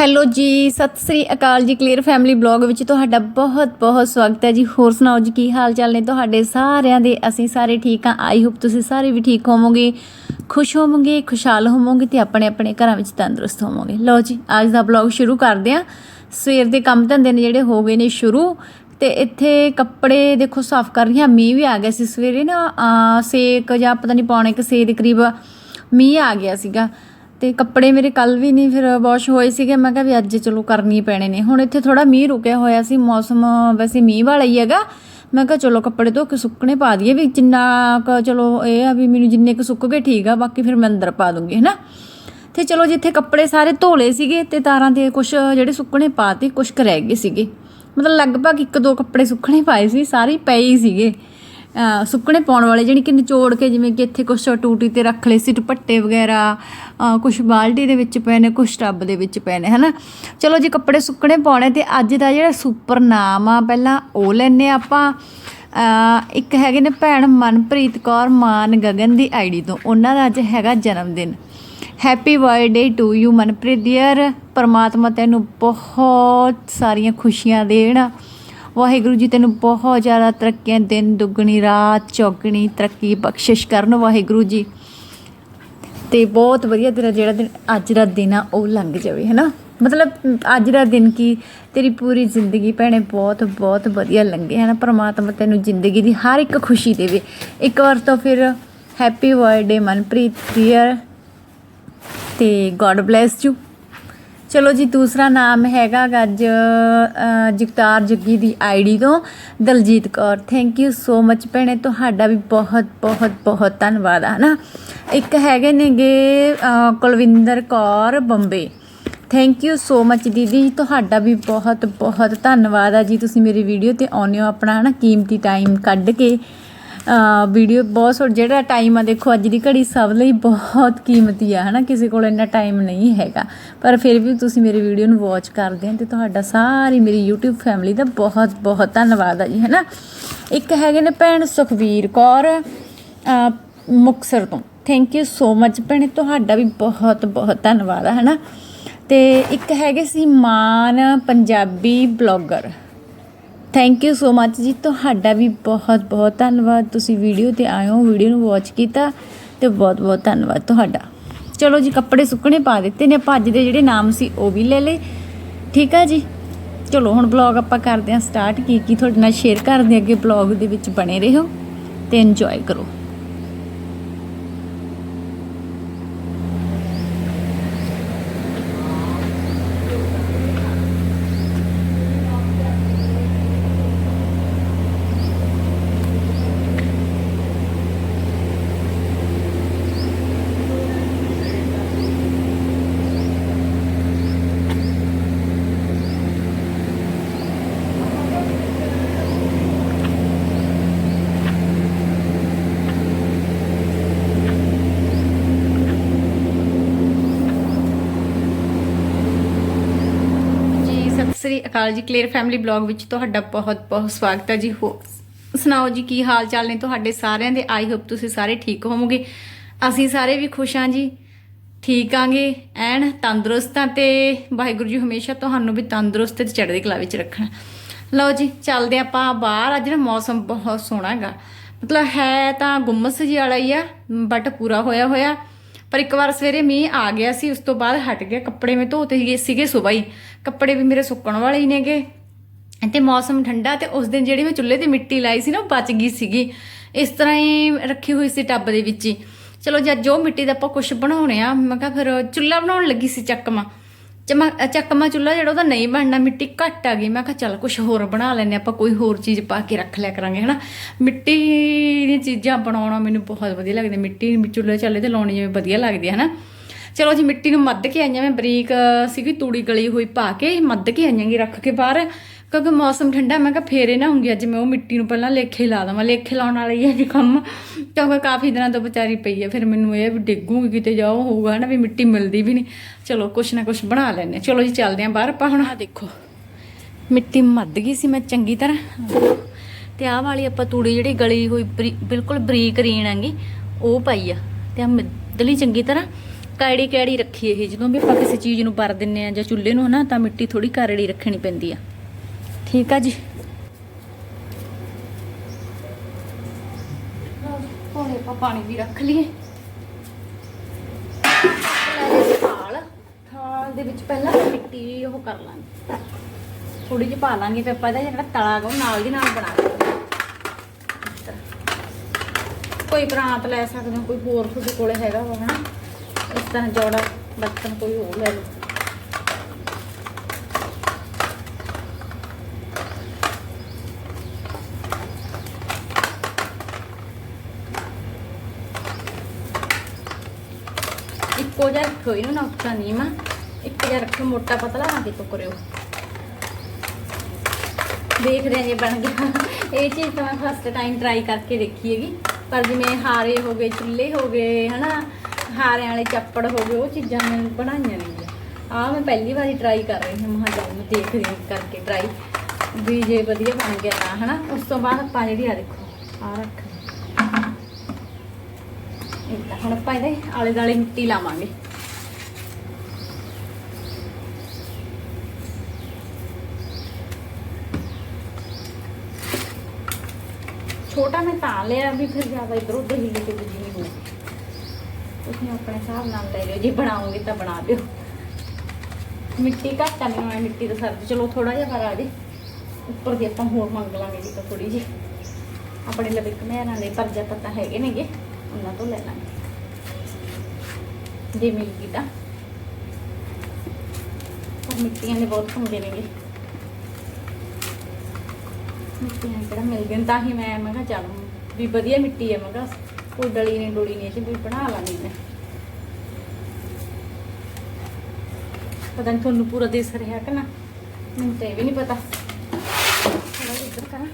Hello ਜੀ, ਸਤਿ ਸ੍ਰੀ ਅਕਾਲ ਜੀ, clear family blog ਵਿੱਚ ਤੁਹਾਡਾ ਬਹੁਤ ਬਹੁਤ ਸਵਾਗਤ ਹੈ ਜੀ। ਹੋਰ ਸੁਣਾਓ ਜੀ, ਕੀ ਹਾਲ ਚਾਲ ਨੇ ਤੁਹਾਡੇ ਸਾਰਿਆਂ ਦੇ? ਅਸੀਂ ਸਾਰੇ ਠੀਕ ਹਾਂ। ਆਈ ਹੋਪ ਤੁਸੀਂ ਸਾਰੇ ਵੀ ਠੀਕ ਹੋਵੋਗੇ। ਖੁਸ਼ ਹੋਵੋਗੇ, ਖੁਸ਼ਹਾਲ ਹੋਵੋਗੇ ਤੇ ਆਪਣੇ ਆਪਣੇ ਘਰਾਂ ਵਿੱਚ ਤੰਦਰੁਸਤ ਹੋਵੋਗੇ। ਲਓ ਜੀ, ਅੱਜ ਦਾ ਬਲੌਗ ਸ਼ੁਰੂ ਕਰਦੇ ਹਾਂ। ਸਵੇਰ ਦੇ ਕੰਮ ਧੰਦੇ ਨੇ ਜਿਹੜੇ ਹੋ ਗਏ ਨੇ ਸ਼ੁਰੂ। ਤੇ ਇੱਥੇ ਕੱਪੜੇ ਦੇਖੋ ਸਾਫ਼ ਕਰ ਰਹੀ ਹਾਂ, ਮੀਂਹ ਵੀ ਆ ਗਿਆ ਸੀ ਸਵੇਰੇ ਨਾ। ਸੇਕ ਜਾਂ ਪਤਾ ਨਹੀਂ ਪੌਣੇ ਕੁ ਸੇ ਦੇ ਕਰੀਬ ਮੀਂਹ ਆ ਗਿਆ ਸੀਗਾ। ਤੇ ਕੱਪੜੇ ਮੇਰੇ ਕੱਲ ਵੀ ਨਹੀਂ, ਫਿਰ ਵਾਸ਼ ਹੋਏ ਸੀਗੇ। ਮੈਂ ਕਿਹਾ ਵੀ ਅੱਜ ਚਲੋ ਕਰਨੀ ਪੈਣੇ ਨੇ। ਹੁਣ ਇੱਥੇ ਥੋੜਾ ਮੀਂਹ ਰੁਕਿਆ ਹੋਇਆ ਸੀ, ਮੌਸਮ ਵੈਸੇ ਮੀਂਹ ਵਾਲਾ ਹੀ ਹੈਗਾ। ਮੈਂ ਕਿਹਾ ਚਲੋ ਕੱਪੜੇ ਧੋ ਕੇ ਸੁੱਕਣੇ ਪਾ ਦਈਏ ਵੀ ਜਿੰਨਾ ਕੁ ਚਲੋ ਇਹ ਆ ਵੀ ਮੈਨੂੰ ਜਿੰਨੇ ਕੁ ਸੁੱਕ ਗਏ ਠੀਕ ਆ, ਬਾਕੀ ਫਿਰ ਮੈਂ ਅੰਦਰ ਪਾ ਦੂੰਗੀ, ਹੈਨਾ। ਤੇ ਚਲੋ ਜਿੱਥੇ ਕੱਪੜੇ ਸਾਰੇ ਧੋਲੇ ਸੀਗੇ ਤੇ ਤਾਰਾਂ ਦੇ ਕੁਝ ਜਿਹੜੇ ਸੁੱਕਣੇ ਪਾਤੇ ਕੁਝ ਕੁ ਰਹਿ ਗਏ ਸੀਗੇ। ਮਤਲਬ ਲਗਭਗ ਇੱਕ ਦੋ ਕੱਪੜੇ ਸੁੱਕਣੇ ਪਾਏ ਸੀ, ਸਾਰੇ ਪਏ ਹੀ ਸੀਗੇ। ਸੁੱਕਣੇ ਪਾਉਣ ਵਾਲੇ ਜਿਹੜੀ ਕਿ ਨਿਚੋੜ ਕੇ ਜਿਵੇਂ ਕਿ ਇੱਥੇ ਕੁਛ ਟੂਟੀ ਤੇ ਰੱਖ ਲਏ ਸੀ, ਦੁਪੱਟੇ ਵਗੈਰਾ, ਅਹ, ਕੁਛ ਬਾਲਟੀ ਦੇ ਵਿੱਚ ਪਏ ਨੇ, ਕੁਛ ਟੱਬ ਦੇ ਵਿੱਚ ਪਏ ਨੇ, ਹਨਾ? ਚਲੋ ਜੀ ਕੱਪੜੇ ਸੁੱਕਣੇ ਪਾਉਣੇ ਤੇ ਅੱਜ ਦਾ ਜਿਹੜਾ ਸੁਪਰ ਨਾਮ ਆ, ਪਹਿਲਾਂ ਉਹ ਲੈਨੇ ਆਪਾਂ। ਇੱਕ ਹੈਗੇ ਨੇ ਭੈਣ ਮਨਪ੍ਰੀਤ ਕੌਰ ਮਾਨ ਗਗਨ ਦੀ ਆਈਡੀ ਤੋਂ, ਉਹਨਾਂ ਦਾ ਅੱਜ ਹੈਗਾ ਜਨਮ ਦਿਨ happy birthday to you Manpreet dear ਪਰਮਾਤਮਾ ਤੈਨੂੰ ਬਹੁਤ ਸਾਰੀਆਂ ਖੁਸ਼ੀਆਂ ਦੇਣ। ਵਾਹਿਗੁਰੂ ਜੀ, ਤੈਨੂੰ ਬਹੁਤ ਜ਼ਿਆਦਾ ਤਰੱਕੀਆਂ ਦਿਨ ਦੁੱਗਣੀ, ਰਾਤ ਚੌਗਣੀ ਤਰੱਕੀ ਬਖਸ਼ਿਸ਼ ਕਰਨ ਵਾਹਿਗੁਰੂ ਜੀ। ਤੇ ਬਹੁਤ ਵਧੀਆ ਤੇਰਾ ਜਿਹੜਾ ਦਿਨ, ਅੱਜ ਦਾ ਦਿਨ ਆ, ਉਹ ਲੰਘ ਜਾਵੇ, ਹੈਨਾ? ਮਤਲਬ, ਅੱਜ ਦਾ ਦਿਨ ਕੀ? ਤੇਰੀ ਪੂਰੀ ਜ਼ਿੰਦਗੀ ਭੈਣੇ ਬਹੁਤ ਬਹੁਤ ਵਧੀਆ ਲੰਘੇ ਹੈ ਨਾ ਪ੍ਰਮਾਤਮਾ ਤੈਨੂੰ ਜ਼ਿੰਦਗੀ ਦੀ ਹਰ ਇੱਕ ਖੁਸ਼ੀ ਦੇਵੇ। ਇੱਕ ਵਾਰ ਤਾਂ ਫਿਰ ਹੈਪੀ ਬਰਥਡੇ ਮਨਪ੍ਰੀਤ ਦੀਅਰ ਤੇ ਗੋਡ ਬlesਸ ਯੂ ਚਲੋ ਜੀ, ਦੂਸਰਾ ਨਾਮ ਹੈਗਾ ਗਾ ਅੱਜ ਜਗਤਾਰ ਜੱਗੀ ਦੀ ਆਈਡੀ ਤੋਂ, Daljit Kaur. Thank you so much ਭੈਣੇ, ਤੁਹਾਡਾ ਵੀ ਬਹੁਤ ਬਹੁਤ ਬਹੁਤ ਧੰਨਵਾਦ ਹੈ ਨਾ ਇੱਕ ਹੈਗੇ ਨੇਗੇ Kulwinder Kaur Bombay. Thank you so much ਦੀਦੀ ਤੁਹਾਡਾ ਵੀ ਬਹੁਤ ਬਹੁਤ ਧੰਨਵਾਦ ਆ ਜੀ। ਤੁਸੀਂ ਮੇਰੀ ਵੀਡੀਓ ਤੇ ਆਉਂਦੇ ਹੋ ਆਪਣਾ, ਹਨਾ, ਕੀਮਤੀ ਟਾਈਮ ਕੱਢ ਕੇ। ਵੀਡੀਓ ਬਹੁਤ ਸੋ ਜਿਹੜਾ ਟਾਈਮ ਆ ਦੇਖੋ ਅੱਜ ਦੀ ਘੜੀ ਸਭ ਲਈ ਬਹੁਤ ਕੀਮਤੀ ਆ ਹਨਾ? ਕਿਸੇ ਕੋਲ ਇੰਨਾ ਟਾਈਮ ਨਹੀਂ ਹੈਗਾ। ਪਰ ਫਿਰ ਵੀ ਤੁਸੀਂ ਮੇਰੀ ਵੀਡੀਓ ਨੂੰ ਵਾਚ ਕਰਦੇ ਹੋ ਤੇ ਤੁਹਾਡਾ ਸਾਰੀ ਮੇਰੀ YouTube ਫੈਮਿਲੀ ਦਾ ਬਹੁਤ ਬਹੁਤ ਧੰਨਵਾਦ ਆ ਜੀ ਹਨਾ? ਇੱਕ ਹੈਗੇ ਨੇ ਭੈਣ ਸੁਖਵੀਰ ਕੌਰ ਅਹ, ਮੁਕਤਸਰ ਤੋਂ। ਥੈਂਕ ਯੂ ਸੋ ਮਚ ਭੈਣੇ ਤੁਹਾਡਾ ਵੀ ਬਹੁਤ ਬਹੁਤ ਧੰਨਵਾਦ ਹੈ ਹਨਾ? ਤੇ ਇੱਕ ਹੈਗੇ ਸੀ Maan Punjabi blogger thank you so much ਜੀ। ਤੁਹਾਡਾ ਵੀ ਬਹੁਤ ਬਹੁਤ ਧੰਨਵਾਦ। ਤੁਸੀਂ ਵੀਡੀਓ ਤੇ ਆਏ ਹੋ ਵੀਡੀਓ ਨੂੰ ਵਾਚ ਕੀਤਾ ਤੇ ਬਹੁਤ ਬਹੁਤ ਧੰਨਵਾਦ ਤੁਹਾਡਾ। ਚਲੋ ਜੀ, ਕੱਪੜੇ ਸੁੱਕਣੇ ਪਾ ਦਿੱਤੇ ਨੇ। ਆਪਾਂ ਅੱਜ ਦੇ ਜਿਹੜੇ ਨਾਮ ਸੀ, ਉਹ ਵੀ ਲੈ ਲਏ। ਠੀਕ ਆ ਜੀ? ਚਲੋ, ਹੁਣ ਬਲੌਗ ਆਪਾਂ ਕਰਦੇ ਹਾਂ ਸਟਾਰਟ ਕੀ ਕੀ ਤੁਹਾਡੇ ਨਾਲ ਸ਼ੇਅਰ ਕਰਦੇ ਅੱਗੇ ਬਲੌਗ ਦੇ ਵਿੱਚ ਬਣੇ ਰਹੋ ਤੇ ਇੰਜੋਏ ਕਰੋ ਜੀ ਸਤਿ ਸ੍ਰੀ ਅਕਾਲ ਜੀ ਕਲੀਅਰ ਫੈਮਿਲੀ ਬਲੌਗ ਵਿੱਚ ਤੁਹਾਡਾ ਬਹੁਤ ਬਹੁਤ ਸਵਾਗਤ ਹੈ ਜੀ। ਹੋ, ਸੁਣਾਓ ਜੀ, ਕੀ ਹਾਲ ਚਾਲ ਨੇ ਤੁਹਾਡੇ ਸਾਰਿਆਂ ਦੇ? ਆਈ ਹੋਪ ਤੁਸੀਂ ਸਾਰੇ ਠੀਕ ਹੋਵੋਗੇ। ਅਸੀਂ ਸਾਰੇ ਵੀ ਖੁਸ਼ ਹਾਂ ਜੀ, ਠੀਕ ਆਂਗੇ, ਐਨ ਤੰਦਰੁਸਤ ਆ ਤੇ ਵਾਹਿਗੁਰੂ ਜੀ ਹਮੇਸ਼ਾ ਤੁਹਾਨੂੰ ਵੀ ਤੰਦਰੁਸਤ ਤੇ ਚੜ੍ਹਦੀ ਕਲਾ ਵਿੱਚ ਰੱਖਣਾ। ਲਓ ਜੀ, ਚੱਲਦੇ ਆਪਾਂ ਬਾਹਰ। ਅੱਜ ਨਾ ਮੌਸਮ ਬਹੁਤ ਸੋਹਣਾ ਹੈਗਾ ਮਤਲਬ ਹੈ ਤਾਂ ਗੁੰਮਸ ਜੀ ਵਾਲਾ ਹੀ ਆ ਬਟ ਪੂਰਾ ਹੋਇਆ ਹੋਇਆ। ਪਰ ਇੱਕ ਵਾਰ ਸਵੇਰੇ ਮੀਂਹ ਆ ਗਿਆ ਸੀ, ਉਸ ਤੋਂ ਬਾਅਦ ਹਟ ਗਿਆ ਕੱਪੜੇ ਮੈਂ ਧੋਤੇ ਸੀਗੇ ਸੀਗੇ ਸੁਬਾਹ ਹੀ ਕੱਪੜੇ ਵੀ ਮੇਰੇ ਸੁੱਕਣ ਵਾਲੇ ਹੀ ਨੇਗੇ। ਤੇ ਮੌਸਮ ਠੰਡਾ ਤੇ ਉਸ ਦਿਨ ਜਿਹੜੀ ਮੈਂ ਚੁੱਲ੍ਹੇ ਤੇ ਮਿੱਟੀ ਲਾਈ ਸੀ ਨਾ, ਉਹ ਬਚ ਗਈ ਸੀਗੀ। ਇਸ ਤਰ੍ਹਾਂ ਹੀ ਰੱਖੀ ਹੋਈ ਸੀ ਟੱਬ ਦੇ ਵਿੱਚ ਹੀ। ਚਲੋ ਜਦ ਜੋ ਮਿੱਟੀ ਦਾ ਆਪਾਂ ਕੁਝ ਬਣਾਉਣੇ ਆ। ਮੈਂ ਕਿਹਾ ਫਿਰ ਚੁੱਲ੍ਹਾ ਬਣਾਉਣ ਲੱਗੀ ਸੀ ਚੱਕਮਾ ਚਮਾ ਚੱਕਮਾ ਚੁੱਲ੍ਹਾ ਜਿਹੜਾ ਉਹਦਾ ਨਹੀਂ ਬਣਨਾ, ਮਿੱਟੀ ਘੱਟ ਆ ਗਈ। ਮੈਂ ਕਿਹਾ ਚੱਲ ਕੁਝ ਹੋਰ ਬਣਾ ਲੈਨੇ ਆਪਾਂ ਕੋਈ ਹੋਰ ਚੀਜ਼ ਪਾ ਕੇ ਰੱਖ ਲਿਆ ਕਰਾਂਗੇ, ਹਨਾ? ਮਿੱਟੀ ਦੀਆਂ ਚੀਜ਼ਾਂ ਬਣਾਉਣਾ ਮੈਨੂੰ ਬਹੁਤ ਵਧੀਆ ਲੱਗਦਾ। ਮਿੱਟੀ ਚੁੱਲ੍ਹੇ ਚੱਲੇ ਤੇ ਲਾਉਣੀ ਜਿਵੇਂ ਵਧੀਆ ਲੱਗਦੀ ਹੈ ਹਨਾ? ਚਲੋ ਜੀ, ਮਿੱਟੀ ਨੂੰ ਮੱਧ ਕੇ ਆਈਆਂ ਮੈਂ, ਬਰੀਕ ਸੀਗੀ ਤੂੜੀ ਗਲੀ ਹੋਈ ਪਾ ਕੇ, ਮੱਧ ਕੇ ਆਈਆਂਗੀ ਰੱਖ ਕੇ ਬਾਹਰ। ਕਿਉਂਕਿ ਮੌਸਮ ਠੰਡਾ, ਮੈਂ ਕਿਹਾ ਫੇਰੇ ਨਾ ਹੁੰਗੀ ਅੱਜ ਮੈਂ ਉਹ ਮਿੱਟੀ ਨੂੰ ਪਹਿਲਾਂ ਲੇਖੇ ਲਾ ਦਵਾਂ, ਲੇਖੇ ਲਾਉਣ ਵਾਲੀ ਹੈ ਜੀ ਕੰਮ। ਕਿਉਂਕਿ ਕਾਫੀ ਦਿਨਾਂ ਤੋਂ ਵਿਚਾਰੀ ਪਈ ਹੈ ਫਿਰ ਮੈਨੂੰ ਇਹ ਵੀ ਡਿੱਗੂਗੀ ਕਿਤੇ ਜਾਓ ਹੋਊਗਾ ਨਾ ਵੀ ਮਿੱਟੀ ਮਿਲਦੀ ਵੀ ਨਹੀਂ। ਚਲੋ, ਕੁਛ ਨਾ ਕੁਛ ਬਣਾ ਲੈਨੇ ਹਾਂ। ਚਲੋ ਜੀ, ਚੱਲਦੇ ਆਂ ਬਾਹਰ ਆਪਾਂ ਹੁਣ। ਆ ਦੇਖੋ, ਮਿੱਟੀ ਮੱਧ ਗਈ ਸੀ ਮੈਂ ਚੰਗੀ ਤਰ੍ਹਾਂ। ਤੇ ਆਹ ਵਾਲੀ ਆਪਾਂ ਤੂੜੀ ਜਿਹੜੀ ਗਲੀ ਹੋਈ, ਬਰੀ- ਬਿਲਕੁਲ ਬਰੀਕ ਰੀਣ ਹੈਗੀ, ਉਹ ਪਾਈ ਆ। ਤੇ ਆ ਮਿੱਧਲੀ ਚੰਗੀ ਤਰ੍ਹਾਂ ਕਾੜੀ ਕਾੜੀ ਰੱਖੀ ਇਹ, ਜਦੋਂ ਵੀ ਆਪਾਂ ਕਿਸੇ ਚੀਜ਼ ਨੂੰ ਪਰ ਦਿੰਨੇ ਆ ਜਾਂ ਚੁੱਲ੍ਹੇ ਨੂੰ ਹਨਾ, ਤਾਂ ਮਿੱਟੀ ਥੋੜੀ ਕਾਰੜੀ ਰੱਖਣੀ ਪੈਂਦੀ ਆ। ਠੀਕ ਆ ਜੀ। ਕੋਲੇ ਆਪਾਂ ਪਾਣੀ ਵੀ ਰੱਖ ਲਈਏ। ਥਾਲ। ਥਾਲ ਦੇ ਵਿੱਚ ਪਹਿਲਾਂ ਮਿੱਟੀ ਉਹ ਕਰ ਲਾਂਗੇ। ਥੋੜੀ ਜਿਹੀ ਪਾ ਲਾਂਗੇ ਫਿਰ ਆਪਾਂ ਇਹਦਾ ਜਿਹੜਾ ਤਲਾ ਗਾ ਉਹ ਨਾਲ ਦੀ ਨਾਲ ਬਣਾ ਲਾਂਗੇ। ਕੋਈ ਪ੍ਰਾਂਤ ਲੈ ਸਕਦੇ ਹੋ, ਕੋਈ ਹੋਰ ਤੁਹਾਡੇ ਕੋਲੇ ਹੈਗਾ ਵਾ, ਹਨਾ? ਇਸ ਤਰ੍ਹਾਂ ਜੋੜਾ, ਬਰਤਨ ਕੋਈ ਹੋਰ ਲੈ ਲਓ। ਇੱਕੋ ਜਿਹਾ ਰੱਖੋ ਇਹਨੂੰ ਨਾ ਉੱਚਾ ਨੀਵਾਂ ਇੱਕ ਜਿਹਾ ਰੱਖਿਓ ਮੋਟਾ ਪਤਲਾ ਨਾ ਕਿਤੋਂ ਕਰਿਓ। ਦੇਖ ਹਾਂ ਜੇ ਬਣ ਗਿਆ। ਇਹ ਚੀਜ਼ ਤਾਂ ਮੈਂ ਫਸਟ ਟਾਈਮ ਟਰਾਈ ਕਰਕੇ ਦੇਖੀ ਹੈਗੀ। ਪਰ ਜਿਵੇਂ ਹਾਰੇ ਹੋ ਗਏ, ਚੁੱਲ੍ਹੇ ਹੋ ਗਏ, ਹਨਾ, ਹਾਰਿਆਂ ਵਾਲੇ ਚੱਪੜ ਹੋ ਗਏ, ਉਹ ਚੀਜ਼ਾਂ ਮੈਂ ਬਣਾਈਆਂ ਨਹੀਂ ਆ। ਮੈਂ ਪਹਿਲੀ ਵਾਰੀ ਟਰਾਈ ਕਰ ਰਹੀ ਹਾਂ ਮਹਾਂ ਚੱਲ ਦੇਖ ਦੇਖਦੀ ਕਰਕੇ ਟਰਾਈ ਵੀ ਜੇ ਵਧੀਆ ਬਣ ਗਿਆ ਤਾਂ, ਹਨਾ। ਉਸ ਤੋਂ ਬਾਅਦ ਆਪਾਂ ਜਿਹੜੀ ਆ ਦੇਖੋ ਆ ਰੱਖ। ਹੁਣ ਆਪਾਂ ਇਹਦੇ ਆਲੇ ਦਾਲੇ ਮਿੱਟੀ ਲਾਵਾਂਗੇ। ਛੋਟਾ ਮੈਂ ਤਾਂ ਲਿਆ ਵੀ ਫਿਰ ਜ਼ਿਆਦਾ ਇਧਰ ਉਧਰ ਹਿੱਲ ਕੇ ਨਹੀਂ ਹੋਊਗੀ ਤੁਸੀਂ ਆਪਣੇ ਹਿਸਾਬ ਨਾਲ ਲੈ ਲਿਓ, ਜੇ ਬਣਾਉਂਗੇ ਤਾਂ ਬਣਾ ਦਿਓ। ਮਿੱਟੀ ਘੱਟ ਆ ਮੈਨੂੰ ਮਿੱਟੀ ਦਾ ਸਰਦ, ਚਲੋ ਥੋੜਾ ਜਿਹਾ ਪਰ ਆ ਜੇ। ਉੱਪਰ ਦੀ ਆਪਾਂ ਹੋਰ ਮੰਗ ਲਾਂਗੇ ਜੀ ਤਾਂ ਥੋੜੀ ਜੀ ਆਪਣੇ ਲਵੇ ਕਮੇਰਾਂ ਦੇ ਪਰਜਾ ਪਤਾ ਹੈਗੇ ਨੇਗੇ, ਉਹਨਾਂ ਤੋਂ ਲੈ ਲਾਂਗੇ। ਜੇ ਮਿਲ ਗਈ ਤਾਂ ਮਿੱਟੀਆਂ ਦੇ ਬਹੁਤ ਹੁੰਦੇ ਨੇਗੇ। ਮਿੱਟੀਆਂ ਕਿਹੜਾ ਮਿਲ ਗਏ ਤਾਂ ਹੀ ਮੈਂ ਮੈਂ ਕਿਹਾ ਚੱਲ ਵੀ ਵਧੀਆ ਮਿੱਟੀ ਹੈ ਮੈਂ ਕਿਹਾ ਕੋਈ ਡਲੀ ਨਹੀਂ, ਡੋਲੀ ਨਹੀਂ ਇਹ ਵੀ ਬਣਾ ਲਾਂਗੀ। ਮੈਂ ਪਤਾ ਨਹੀਂ ਤੁਹਾਨੂੰ ਪੂਰਾ ਦਿਸ ਰਿਹਾ ਕਿ ਨਾ? ਮੈਨੂੰ ਤਾਂ ਇਹ ਵੀ ਨਹੀਂ ਪਤਾ। ਥੋੜਾ ਇੱਧਰ ਕਰਾਂ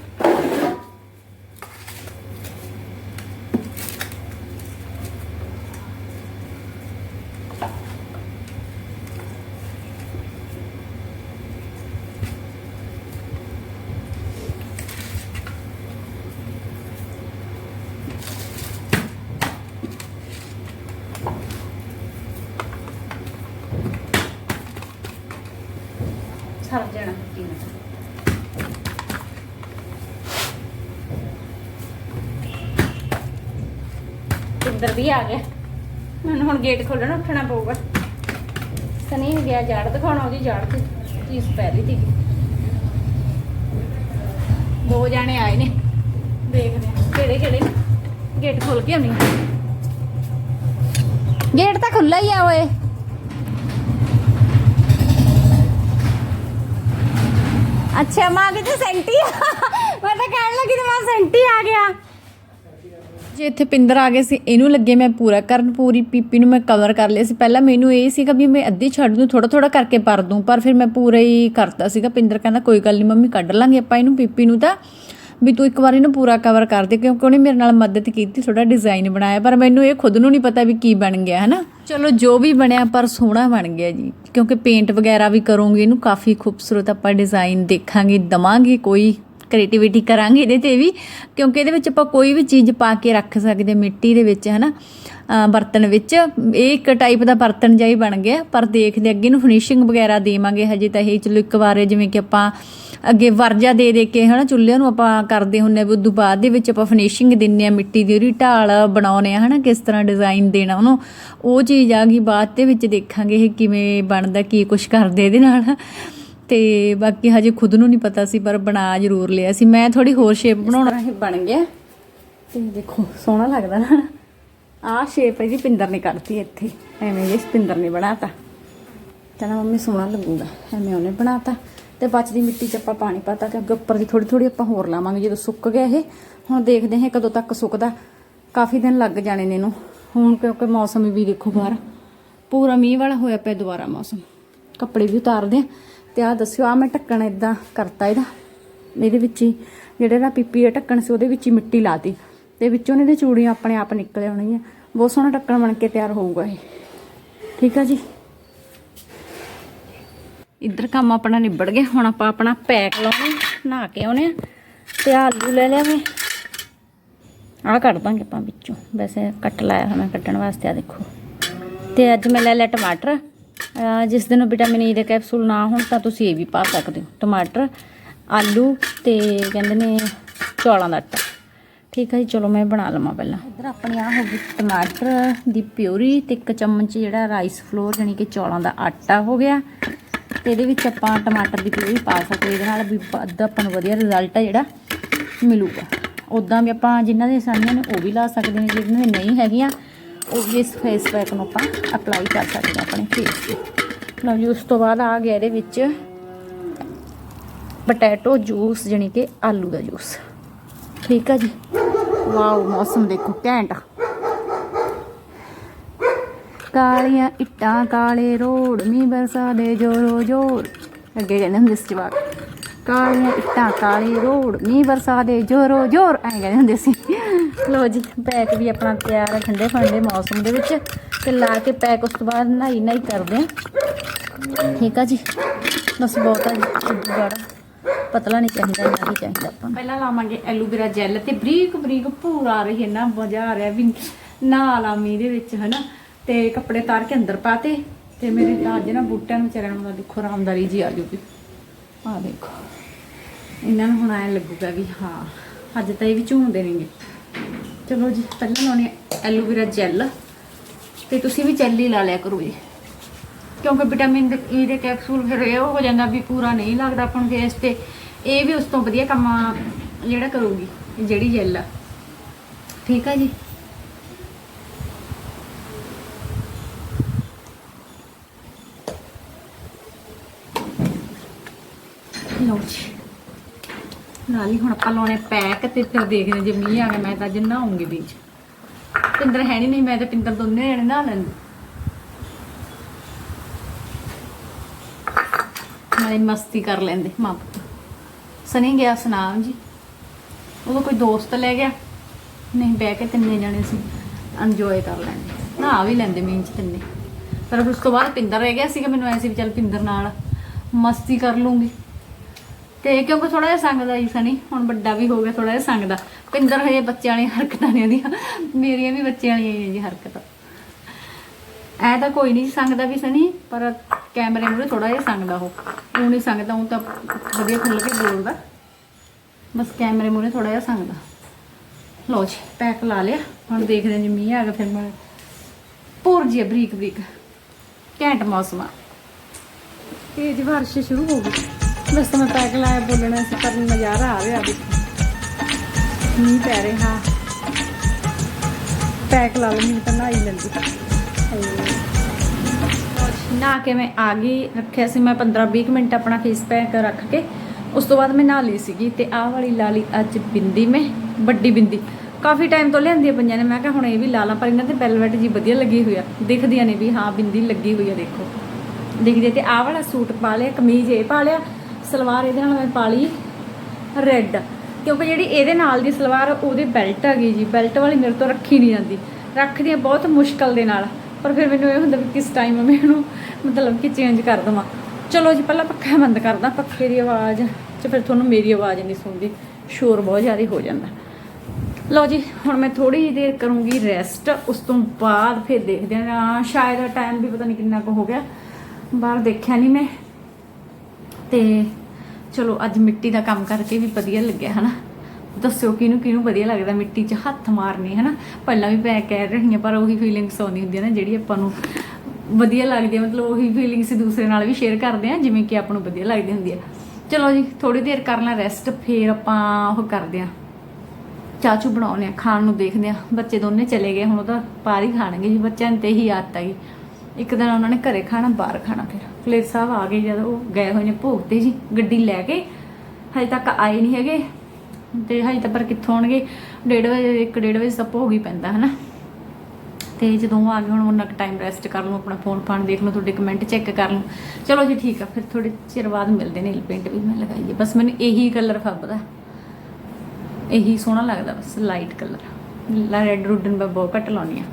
ਸਰ ਜਾਣਾ ਮਿੱਟੀ ਨਾਲ ਇੰਦਰ ਵੀ ਆ ਗਿਆ। ਮੈਨੂੰ ਹੁਣ ਗੇਟ ਖੋਲਣ ਉੱਠਣਾ ਪਊਗਾ। ਸਨੀ ਗਿਆ ਜੜ ਦਿਖਾਉਣਾ, ਉਹਦੀ ਜੜ ਤੇ ਚੀਜ਼ ਪੈ ਰਹੀ ਸੀ ਦੋ ਜਾਣੇ ਆਏ ਨੇ। ਦੇਖਦੇ ਆ ਕਿਹੜੇ ਕਿਹੜੇ ਗੇਟ ਖੋਲ ਕੇ ਆਉਣੀ ਗੇਟ ਤਾਂ ਖੁੱਲਾ ਹੀ ਆ ਓਏ। ਅੱਛਾ, ਮਾਂ ਕਿਤੇ ਸੈਂਟੀ ਮੈਂ ਤਾਂ ਕਹਿਣ ਲੱਗੀ ਤੇ ਮਾਂ ਸੈਂਟੀ ਆ ਗਿਆ। ਜੇ ਇੱਥੇ ਪਿੰਦਰ ਆ ਗਏ ਸੀ, ਇਹਨੂੰ ਲੱਗੇ ਮੈਂ ਪੂਰਾ ਕਰਨ, ਪੂਰੀ ਪੀਪੀ ਨੂੰ ਮੈਂ ਕਵਰ ਕਰ ਲਿਆ ਸੀ। ਪਹਿਲਾਂ ਮੈਨੂੰ ਇਹ ਸੀਗਾ ਵੀ ਮੈਂ ਅੱਧੀ ਛੱਡ ਦੂੰ ਥੋੜਾ ਥੋੜਾ ਕਰਕੇ ਭਰ ਦੂੰ, ਪਰ ਫਿਰ ਮੈਂ ਪੂਰਾ ਹੀ ਕਰਤਾ ਸੀਗਾ। ਪਿੰਦਰ ਕਹਿੰਦਾ, ਕੋਈ ਗੱਲ ਨਹੀਂ ਮੰਮੀ, ਕੱਢ ਲਾਂਗੇ ਆਪਾਂ ਇਹਨੂੰ ਪੀਪੀ ਨੂੰ ਤਾਂ, ਵੀ ਤੂੰ ਇੱਕ ਵਾਰ ਇਹਨੂੰ ਪੂਰਾ ਕਵਰ ਕਰ ਦੇ, ਕਿਉਂਕਿ ਉਹਨੇ ਮੇਰੇ ਨਾਲ ਮਦਦ ਕੀਤੀ ਥੋੜਾ ਡਿਜ਼ਾਈਨ ਬਣਾਇਆ, ਪਰ ਮੈਨੂੰ ਇਹ ਖੁਦ ਨੂੰ ਨਹੀਂ ਪਤਾ ਵੀ ਕੀ ਬਣ ਗਿਆ ਹੈ ਨਾ ਚਲੋ, ਜੋ ਵੀ ਬਣਿਆ, ਪਰ ਸੋਹਣਾ ਬਣ ਗਿਆ ਜੀ, ਕਿਉਂਕਿ ਪੇਂਟ ਵਗੈਰਾ ਵੀ ਕਰੂੰਗੀ, ਇਹਨੂੰ ਕਾਫੀ ਖੂਬਸੂਰਤ ਆਪਾਂ ਡਿਜ਼ਾਈਨ ਦੇਖਾਂਗੇ, ਦਵਾਂਗੇ ਕੋਈ ਕ੍ਰੀਏਟੀਵਿਟੀ ਕਰਾਂਗੇ ਇਹਦੇ ਤੇ ਵੀ, ਕਿਉਂਕਿ ਇਹਦੇ ਵਿੱਚ ਆਪਾਂ ਕੋਈ ਵੀ ਚੀਜ਼ ਪਾ ਕੇ ਰੱਖ ਸਕਦੇ ਮਿੱਟੀ ਦੇ ਵਿੱਚ, ਹਨਾ? ਅਹ ਬਰਤਨ ਵਿੱਚ, ਇਹ ਇੱਕ ਟਾਈਪ ਦਾ ਬਰਤਨ ਜਿਹਾ ਹੀ ਬਣ ਗਿਆ, ਪਰ ਦੇਖਦੇ ਅੱਗੇ ਨੂੰ ਫਿਨਿਸ਼ਿੰਗ ਵਗੈਰਾ ਦੇਵਾਂਗੇ, ਹਜੇ ਤਾਂ ਇਹ ਚਲੋ ਇੱਕ ਵਾਰ ਜਿਵੇਂ ਕਿ ਆਪਾਂ ਅੱਗੇ ਵਰਜਾ ਦੇ ਦੇ ਕੇ, ਹਨਾ, ਚੁੱਲ੍ਹਿਆਂ ਨੂੰ ਆਪਾਂ ਕਰਦੇ ਹੁੰਨੇ ਵੀ ਉਦੋਂ ਬਾਅਦ ਦੇ ਵਿੱਚ ਆਪਾਂ ਫਿਨਿਸ਼ਿੰਗ ਦਿੰਨੇ ਆ ਮਿੱਟੀ ਦੀ ਉਹਦੀ ਢਾਲ ਬਣਾਉਨੇ ਆ ਹਨਾ, ਕਿਸ ਤਰ੍ਹਾਂ ਡਿਜ਼ਾਈਨ ਦੇਣਾ ਉਹਨੂੰ। ਉਹ ਚੀਜ਼ ਆ ਗਈ, ਬਾਅਦ ਦੇ ਵਿੱਚ ਦੇਖਾਂਗੇ ਇਹ ਕਿਵੇਂ ਬਣਦਾ, ਕੀ ਕੁਝ ਕਰਦੇ ਇਹਦੇ ਨਾਲ। ਤੇ ਬਾਕੀ ਹਜੇ ਖੁਦ ਨੂੰ ਨਹੀਂ ਪਤਾ ਸੀ ਪਰ ਬਣਾ ਜ਼ਰੂਰ ਲਿਆ ਸੀ। ਮੈਂ ਥੋੜੀ ਹੋਰ ਸ਼ੇਪ ਬਣਾਉਣਾ ਇਹ ਬਣ ਗਿਆ। ਤੇ ਦੇਖੋ ਸੋਹਣਾ ਲੱਗਦਾ ਨਾ। ਆਹ ਸ਼ੇਪ ਹੈ ਜੀ ਪਿੰਦਰ ਨੇ ਕੱਢਤੀ ਇੱਥੇ। ਐਵੇਂ ਜੇ ਪਿੰਦਰ ਨੇ ਬਣਾਤਾ। ਕਹਿੰਦਾ ਮੰਮੀ ਸੋਹਣਾ ਲੱਗੂਗਾ। ਐਵੇਂ ਉਹਨੇ ਬਣਾਤਾ। ਤੇ ਬਚਦੀ ਮਿੱਟੀ 'ਚ ਆਪਾਂ ਪਾਣੀ ਪਾਤਾ ਕਿ ਉੱਪਰ ਦੀ ਥੋੜੀ ਥੋੜੀ ਆਪਾਂ ਹੋਰ ਲਾਵਾਂਗੇ। ਜਦੋਂ ਸੁੱਕ ਗਿਆ ਇਹ ਹੁਣ ਦੇਖਦੇ ਹਾਂ ਕਦੋਂ ਤੱਕ ਸੁੱਕਦਾ। ਕਾਫੀ ਦਿਨ ਲੱਗ ਜਾਣੇ ਨੇ ਇਹਨੂੰ। ਹੁਣ ਕਿਉਂਕਿ ਮੌਸਮ ਵੀ ਦੇਖੋ ਬਾਹਰ। ਪੂਰਾ ਮੀਂਹ ਵਾਲਾ ਹੋਇਆ ਪਿਆ ਦੁਬਾਰਾ ਮੌਸਮ। ਕੱਪੜੇ ਵੀ ਉਤਾਰਦੇ ਆ ਤੇ ਆਹ ਦੱਸਿਓ ਆ ਮੈਂ ਢੱਕਣ ਇਦਾਂ ਕਰਤਾ ਇਹਦਾ। ਇਹਦੇ ਵਿੱਚ ਹੀ, ਜਿਹੜੇ ਦਾ ਪੀਪੀ ਦਾ ਢੱਕਣ ਸੀ, ਉਹਦੇ ਵਿੱਚ ਹੀ ਮਿੱਟੀ ਲਾਤੀ। ਤੇ ਵਿੱਚੋਂ ਇਹਦੇ ਚੂੜੀਆਂ ਆਪਣੇ ਆਪ ਨਿਕਲ ਆਉਣਗੀਆਂ ਬਹੁਤ ਸੋਹਣਾ ਢੱਕਣ ਬਣ ਕੇ ਤਿਆਰ ਹੋਊਗਾ ਇਹ। ਠੀਕ ਆ ਜੀ? ਇੱਧਰ ਕੰਮ ਆਪਣਾ ਨਿਬੜ ਗਿਆ। ਹੁਣ ਆਪਾਂ ਆਪਣਾ ਪੈਕ ਲਾਉਣੇ, ਨਹਾ ਕੇ ਆਉਣੇ ਆ। ਤੇ ਆਲੂ ਲੈ ਲਿਆ ਮੈਂ। ਆਹ ਕੱਢ ਦਾਂਗੇ ਆਪਾਂ ਵਿੱਚੋਂ। ਵੈਸੇ ਕੱਟ ਲਾਇਆ ਹੋਇਆ ਮੈਂ ਕੱਢਣ ਵਾਸਤੇ ਆ ਦੇਖੋ। ਤੇ ਅੱਜ ਮੈਂ ਲੈ ਲਿਆ ਟਮਾਟਰ। ਜਿਸ ਦਿਨ ਵਿਟਾਮਿਨ ਈ ਦੇ ਕੈਪਸੂਲ ਨਾ ਹੋਣ ਤਾਂ ਤੁਸੀਂ ਇਹ ਵੀ ਪਾ ਸਕਦੇ ਹੋ। ਟਮਾਟਰ, ਆਲੂ ਤੇ ਕਹਿੰਦੇ ਨੇ ਚੌਲਾਂ ਦਾ ਆਟਾ। ਠੀਕ ਹੈ ਜੀ, ਚਲੋ ਮੈਂ ਬਣਾ ਲਵਾਂ ਪਹਿਲਾਂ। ਇੱਧਰ ਆਪਣੀ ਆ ਹੋ ਗਈ ਟਮਾਟਰ ਦੀ ਪਿਊਰੀ ਤੇ ਇੱਕ ਚਮਚ ਜਿਹੜਾ ਰਾਈਸ ਫਲੋਰ ਯਾਨੀ ਕਿ ਚੌਲਾਂ ਦਾ ਆਟਾ ਹੋ ਗਿਆ। ਤੇ ਇਹਦੇ ਵਿੱਚ ਆਪਾਂ ਟਮਾਟਰ ਦੀ ਪਿਊਰੀ ਪਾ ਸਕਦੇ ਇਹਦੇ ਨਾਲ ਵੀ ਵੱਧ ਆਪਾਂ ਨੂੰ ਵਧੀਆ ਰਿਜ਼ਲਟ ਆ ਜਿਹੜਾ ਮਿਲੂਗਾ। ਉਦਾਂ ਵੀ ਆਪਾਂ ਜਿਨ੍ਹਾਂ ਦੇ ਸਾਨੀਆਂ ਨੇ ਉਹ ਵੀ ਲਾ ਸਕਦੇ ਨੇ ਜਿਨ੍ਹਾਂ ਦੇ ਨਹੀਂ ਹੈਗੀਆਂ। ਉਹ ਵੀ ਇਸ ਫੇਸ ਪੈਕ ਨੂੰ ਆਪਾਂ ਅਪਲਾਈ ਕਰ ਸਕਦੇ ਹਾਂ ਆਪਣੇ ਫੇਸ ਤੇ। ਲਓ ਜੀ, ਉਸ ਤੋਂ ਬਾਅਦ ਆ ਗਿਆ ਇਹਦੇ ਵਿੱਚ ਪੋਟੈਟੋ ਜੂਸ ਜਾਣੀ ਕਿ ਆਲੂ ਦਾ ਜੂਸ ਠੀਕ ਆ ਜੀ? ਵਾਓ, ਮੌਸਮ ਦੇਖੋ ਘੈਂਟ ਕਾਲੀਆਂ ਇੱਟਾਂ, ਕਾਲੇ ਰੋਡ, ਮੀਂਹ ਬਰਸਾ ਦੇ ਜੋਰੋ, ਜੋਰ। ਅੱਗੇ ਕਹਿੰਦੇ ਹੁੰਦੇ ਸੀ ਜਵਾਕ, ਕਾਲੀਆਂ ਇੱਟਾਂ, ਕਾਲੇ ਰੋਡ, ਮੀਂਹ ਬਰਸਾ ਦੇ ਜੋਰੋ, ਜੋਰ। ਐਂ ਕਹਿੰਦੇ ਹੁੰਦੇ ਸੀ। ਲੋ ਜੀ, ਪੈਕ ਵੀ ਆਪਣਾ ਤਿਆਰ ਹੈ ਠੰਡੇ ਫੰਡੇ ਮੌਸਮ ਦੇ ਵਿੱਚ। ਤੇ ਲਾ ਕੇ ਪੈਕ ਉਸ ਤੋਂ ਬਾਅਦ ਨਹਾਈ ਨਹਾਈ ਕਰਦੇ ਆ। ਠੀਕ ਆ ਜੀ? ਬਸ ਬਹੁਤਾ ਆ ਪਤਲਾ ਨਹੀਂ ਚਾਹੀਦਾ ਨਾ ਹੀ ਚਾਹੀਦਾ ਆਪਾਂ ਪਹਿਲਾਂ ਲਾਵਾਂਗੇ ਐਲੋਵੇਰਾ ਜੈਲ ਤੇ ਬਰੀਕ ਬਰੀਕ ਭੂਰ ਆ ਰਹੀ ਹੈ ਨਾ, ਮਜ਼ਾ ਆ ਰਿਹਾ ਵੀ ਨਾ ਲਾ ਮੀਂਹ ਦੇ ਵਿੱਚ, ਹਨਾ। ਤੇ ਕੱਪੜੇ ਤਾਰ ਕੇ ਅੰਦਰ ਪਾਤੇ। ਤੇ ਮੇਰੇ ਤਾਂ ਅੱਜ ਨਾ ਬੂਟਿਆਂ ਨੂੰ ਵਿਚਾਰਿਆਂ ਨੂੰ ਦੇਖੋ ਆਰਾਮਦਾਰੀ ਜੀ ਆ ਜੂਗੀ ਆ ਦੇਖੋ। ਇਹਨਾਂ ਨੂੰ ਹੁਣ ਐ ਲੱਗੂਗਾ ਵੀ ਹਾਂ, ਅੱਜ ਤਾਂ ਇਹ ਵੀ ਝੂਮਦੇ ਨੇਗੇ। ਚਲੋ ਜੀ, ਪਹਿਲਾਂ ਲਾਉਣੇ ਐਲੋਵੇਰਾ ਜੈਲ। ਤੇ ਤੁਸੀਂ ਵੀ ਜੈਲ ਹੀ ਲਾ ਲਿਆ ਕਰੋ ਜੀ। ਕਿਉਂਕਿ ਵਿਟਾਮਿਨ ਦੇ ਈ ਦੇ ਕੈਪਸੂਲ ਫਿਰ ਇਹ ਹੋ ਜਾਂਦਾ ਵੀ ਪੂਰਾ ਨਹੀਂ ਲੱਗਦਾ ਆਪਾਂ ਨੂੰ ਫੇਸ ਤੇ। ਇਹ ਵੀ ਉਸ ਤੋਂ ਵਧੀਆ ਕੰਮ ਜਿਹੜਾ ਕਰੂਗੀ, ਜਿਹੜੀ ਜੈਲ ਆ। ਠੀਕ ਆ ਜੀ? ਲਓ ਜੀ। ਨਾਲ ਹੀ ਹੁਣ ਆਪਾਂ ਲਾਉਣੇ ਪੈਕ ਤੇ ਫਿਰ ਦੇਖਦੇ ਹਾਂ ਜੇ ਮੀਂਹ ਆ ਗਿਆ, ਮੈਂ ਤਾਂ ਅੱਜ ਨਹਾਉਂਗੀ ਵਿੱਚ ਪਿੰਦਰ ਹੈ ਨਹੀਂ ਨਹੀਂ ਮੈਂ ਤਾਂ ਪਿੰਦਰ ਦੋਨੇ ਜਣੇ ਨਹਾ ਲੈਂਦੇ। ਨਾਲੇ ਮਸਤੀ ਕਰ ਲੈਂਦੇ, ਮਾਂ ਪੁੱਤ। ਸਨੀ ਗਿਆ ਸੁਨਾਮ ਜੀ? ਉਹਦਾ ਕੋਈ ਦੋਸਤ ਲੈ ਗਿਆ? ਨਹੀਂ, ਬਹਿ ਕੇ ਤਿੰਨੇ ਜਣੇ ਸੀ ਇੰਜੋਏ ਕਰ ਲੈਂਦੇ। ਨਹਾ ਵੀ ਲੈਂਦੇ ਮੀਂਹ ਚ ਤਿੰਨੇ। ਪਰ ਫਿਰ ਉਸ ਤੋਂ ਬਾਅਦ ਪਿੰਦਰ ਰਹਿ ਗਿਆ ਸੀਗਾ, ਮੈਨੂੰ ਐ ਵੀ ਚੱਲ ਪਿੰਦਰ ਨਾਲ ਮਸਤੀ ਕਰ ਲੂੰਗੀ। ਤੇ ਕਿਉਂਕਿ ਥੋੜਾ ਜਿਹਾ ਸੰਗਦਾ ਹੀ ਸਨੀ, ਹੁਣ ਵੱਡਾ ਵੀ ਹੋ ਗਿਆ ਥੋੜਾ ਜਿਹਾ ਸੰਗਦਾ। ਪਿੰਦਰ ਹਜੇ ਬੱਚਿਆਂ ਵਾਲੀਆਂ ਹਰਕਤਾਂ ਨੇ ਉਹਦੀਆਂ ਮੇਰੀਆਂ ਵੀ ਬੱਚਿਆਂ ਵਾਲੀਆਂ ਹੀ ਜੀ ਹਰਕਤਾਂ। ਐ ਤਾਂ ਕੋਈ ਨਹੀਂ ਸੰਗਦਾ ਵੀ ਸਨੀ, ਪਰ ਕੈਮਰੇ ਮੂਹਰੇ ਥੋੜਾ ਜਿਹਾ ਸੰਗਦਾ ਉਹ। ਉਹ ਨਹੀਂ ਸੰਗਦਾ, ਉਹ ਤਾਂ ਵਧੀਆ ਖੁੱਲ ਕੇ ਬੋਲਦਾ। ਬਸ ਕੈਮਰੇ ਮੂਹਰੇ ਥੋੜਾ ਜਿਹਾ ਸੰਗਦਾ। ਲਓ ਜੀ, ਪੈਕ ਲਾ ਲਿਆ। ਹੁਣ ਦੇਖਦੇ ਹਾਂ ਜੀ ਮੀਂਹ ਆ ਗਿਆ, ਫਿਰ ਮੈਂ ਪੂਰ ਜੀ ਬਰੀਕ ਬਰੀਕ ਘੈਂਟ ਮੌਸਮ ਆ। ਤੇਜ਼ ਬਾਰਿਸ਼ ਸ਼ੁਰੂ ਹੋ ਗਈ। ਬਸ ਮੈਂ ਪੈਕ ਲਾਇਆ, ਬੋਲਣਾ ਸੀ, ਪਰ ਨਜ਼ਾਰਾ ਆ ਰਿਹਾ ਦੇਖੋ। ਮੀਂਹ ਪੈ ਰਿਹਾ। ਪੈਕ ਲਾ ਲਈ ਤਾਂ ਨਹਾਈ ਲੈਂਦੀ ਨਾ ਕੇ ਮੈਂ ਆ ਗਈ, ਰੱਖਿਆ ਸੀ ਮੈਂ 15-20 ਮਿੰਟ ਆਪਣਾ ਫੇਸ ਪੈਕ ਰੱਖ ਕੇ। ਉਸ ਤੋਂ ਬਾਅਦ ਮੈਂ ਨਹਾ ਲਈ ਸੀਗੀ ਤੇ ਆਹ ਵਾਲੀ ਲਾ ਲਈ ਅੱਜ ਬਿੰਦੀ ਮੈਂ, ਵੱਡੀ ਬਿੰਦੀ। ਕਾਫੀ ਟਾਈਮ ਤੋਂ ਲਿਆਂਦੀ ਆ ਪੰਜਾਂ ਨੇ, ਮੈਂ ਕਿਹਾ ਹੁਣ ਇਹ ਵੀ ਲਾ ਲਾਂ, ਪਰ ਇਹਨਾਂ ਤੇ ਵੈਲਵਟ ਜੀ ਵਧੀਆ ਲੱਗੀ ਹੋਈ ਆ। ਦਿਖਦੀਆਂ ਨੇ ਵੀ ਹਾਂ, ਬਿੰਦੀ ਲੱਗੀ ਹੋਈ ਆ, ਦੇਖੋ। ਦਿਖਦੇ ਤੇ ਆਹ ਵਾਲਾ ਸੂਟ ਪਾ ਲਿਆ, ਕਮੀਜ਼ ਇਹ ਪਾ ਲਿਆ ਸਲਵਾਰ ਇਹਦੇ ਨਾਲ ਮੈਂ ਪਾ ਲਈ ਰੈੱਡ ਕਿਉਂਕਿ ਜਿਹੜੀ ਇਹਦੇ ਨਾਲ ਦੀ ਸਲਵਾਰ, ਉਹਦੇ ਬੈਲਟ ਹੈਗੀ ਜੀ। ਬੈਲਟ ਵਾਲੀ ਮੇਰੇ ਤੋਂ ਰੱਖੀ ਨਹੀਂ ਜਾਂਦੀ। ਰੱਖਦੀ ਆ ਬਹੁਤ ਮੁਸ਼ਕਲ ਦੇ ਨਾਲ। ਪਰ ਫਿਰ ਮੈਨੂੰ ਇਹ ਹੁੰਦਾ ਵੀ ਕਿਸ ਟਾਈਮ ਮੈਂ ਇਹਨੂੰ ਮਤਲਬ ਕਿ ਚੇਂਜ ਕਰ ਦਵਾਂ। ਚਲੋ ਜੀ, ਪਹਿਲਾਂ ਪੱਖਾ ਬੰਦ ਕਰਦਾ। ਪੱਖੇ ਦੀ ਆਵਾਜ਼ ਚ ਫਿਰ ਤੁਹਾਨੂੰ ਮੇਰੀ ਆਵਾਜ਼ ਨਹੀਂ ਸੁਣਦੀ। ਸ਼ੋਰ ਬਹੁਤ ਜ਼ਿਆਦਾ ਹੋ ਜਾਂਦਾ। ਲਓ ਜੀ, ਹੁਣ ਮੈਂ ਥੋੜੀ ਜਿਹੀ ਦੇਰ ਕਰੂੰਗੀ ਰੈਸਟ ਉਸ ਤੋਂ ਬਾਅਦ ਫਿਰ ਦੇਖਦੇ ਹਾਂ। ਸ਼ਾਇਦ ਟਾਈਮ ਵੀ ਪਤਾ ਨਹੀਂ ਕਿੰਨਾ ਕੁ ਹੋ ਗਿਆ। ਬਾਹਰ ਦੇਖਿਆ ਨਹੀਂ ਮੈਂ। ਤੇ ਚਲੋ ਅੱਜ ਮਿੱਟੀ ਦਾ ਕੰਮ ਕਰਕੇ ਵੀ ਵਧੀਆ ਲੱਗਿਆ, ਹਨਾ। ਦੱਸਿਓ ਕਿਹਨੂੰ ਕਿਹਨੂੰ ਵਧੀਆ ਲੱਗਦਾ ਮਿੱਟੀ 'ਚ ਹੱਥ ਮਾਰਨੇ, ਹਨਾ। ਪਹਿਲਾਂ ਵੀ ਮੈਂ ਕਹਿ ਰਹੀ ਹਾਂ ਪਰ ਉਹੀ ਫੀਲਿੰਗਸ ਆਉਂਦੀ ਹੁੰਦੀ ਹੈ ਨਾ, ਜਿਹੜੀ ਆਪਾਂ ਨੂੰ ਵਧੀਆ ਲੱਗਦੀ ਹੈ ਮਤਲਬ ਉਹੀ ਫੀਲਿੰਗਸ ਦੂਸਰੇ ਨਾਲ ਵੀ ਸ਼ੇਅਰ ਕਰਦੇ ਆ, ਜਿਵੇਂ ਕਿ ਆਪਾਂ ਨੂੰ ਵਧੀਆ ਲੱਗਦੀ ਹੁੰਦੀ ਹੈ ਚਲੋ ਜੀ ਥੋੜੀ ਦੇਰ ਕਰ ਲਾਂ ਰੈਸਟ ਫੇਰ ਆਪਾਂ ਉਹ ਕਰਦੇ ਆ। ਚਾਚੂ ਬਣਾਉਨੇ ਆ, ਖਾਣ ਨੂੰ ਦੇਖਦੇ ਆ। ਬੱਚੇ ਦੋਨੇ ਚਲੇ ਗਏ, ਹੁਣ ਉਹ ਤਾਂ ਬਾਹਰ ਹੀ ਖਾਣਗੇ ਜੀ, ਬੱਚਿਆਂ ਨੂੰ ਤੇ ਇਹੀ ਆਦਤ ਹੈਗੀ ਇੱਕ ਦਿਨ ਉਹਨਾਂ ਨੇ ਘਰੇ ਖਾਣਾ, ਬਾਹਰ ਖਾਣਾ ਫਿਰ। ਕਲੇਰ ਸਾਹਿਬ ਆ ਗਏ ਜਦ ਉਹ ਗਏ ਹੋਏ ਨੇ ਭੋਗ ਤੇ ਜੀ, ਗੱਡੀ ਲੈ ਕੇ। ਹਜੇ ਤੱਕ ਆਏ ਨਹੀਂ ਹੈਗੇ ਤੇ ਹਜੇ ਤਾਂ ਪਰ ਕਿੱਥੋਂ ਆਉਣਗੇ? 1:30 ਵਜੇ 1:30 ਵਜੇ ਸਭ ਭੋਗ ਹੀ ਪੈਂਦਾ, ਹਨਾ? ਤੇ ਜਦੋਂ ਆ ਗਏ, ਹੁਣ ਉਹਨਾਂ ਕੁ ਟਾਈਮ ਰੈਸਟ ਕਰ ਲਓ ਆਪਣਾ ਫੋਨ ਫਾਨ ਦੇਖ ਲਓ ਤੁਹਾਡੇ ਕਮੈਂਟ ਚੈੱਕ ਕਰ ਲਓ ਚਲੋ ਜੀ ਠੀਕ ਆ, ਫਿਰ ਥੋੜੇ ਚਿਰ ਬਾਅਦ ਮਿਲਦੇ ਨੇ ਪੇਂਟ ਵੀ, ਮੈਂ ਲਗਾਈਏ। ਬਸ ਮੈਨੂੰ ਇਹੀ ਕਲਰ ਫੱਬਦਾ। ਇਹੀ ਸੋਹਣਾ ਲੱਗਦਾ, ਬਸ ਲਾਈਟ ਕਲਰ ਰੈੱਡ ਰੁੱਡਨ ਮੈਂ ਬਹੁਤ ਘੱਟ ਲਾਉਣੀ ਆ